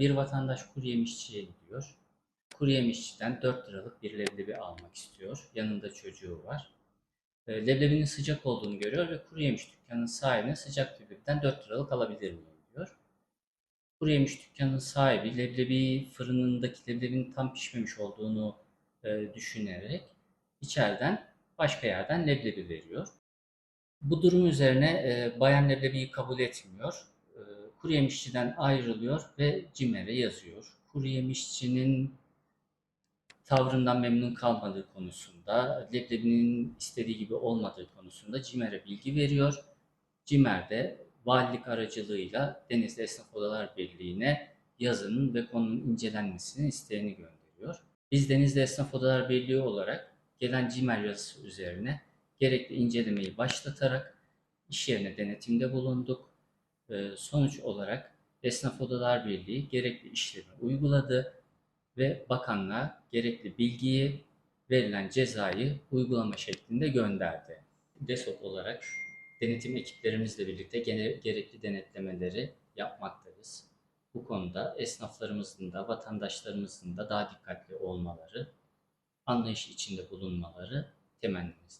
bir vatandaş kuru yemişçiye gidiyor. Kuru yemişçiden 4 liralık bir leblebi almak istiyor. Yanında çocuğu var. E, Leblebinin sıcak olduğunu görüyor ve kuru yemiş dükkanının sahibine sıcak leblebiden 4 liralık alabilir miyim diyor. Kuru yemiş dükkanının sahibi leblebi fırınındaki leblebinin tam pişmemiş olduğunu e, düşünerek içeriden başka yerden leblebi veriyor. Bu durum üzerine e, bayan leblebiyi kabul etmiyor. Kuru yemişçiden ayrılıyor ve CİMER'e yazıyor. Kuru yemişçinin tavrından memnun kalmadığı konusunda, leblebinin istediği gibi olmadığı konusunda CİMER'e bilgi veriyor. CİMER de valilik aracılığıyla Denizli Esnaf Odalar Birliği'ne yazının ve konunun incelenmesini isteğini gönderiyor. Biz Denizli Esnaf Odalar Birliği olarak gelen CİMER yazısı üzerine gerekli incelemeyi başlatarak iş yerine denetimde bulunduk. Ee, Sonuç olarak Esnaf Odalar Birliği gerekli işlemi uyguladı ve bakanlığa gerekli bilgiyi, verilen cezayı uygulama şeklinde gönderdi. DESOP olarak denetim ekiplerimizle birlikte gene- gerekli denetlemeleri yapmaktayız. Bu konuda esnaflarımızın da vatandaşlarımızın da daha dikkatli olmaları, anlayış içinde bulunmaları temennimizdir.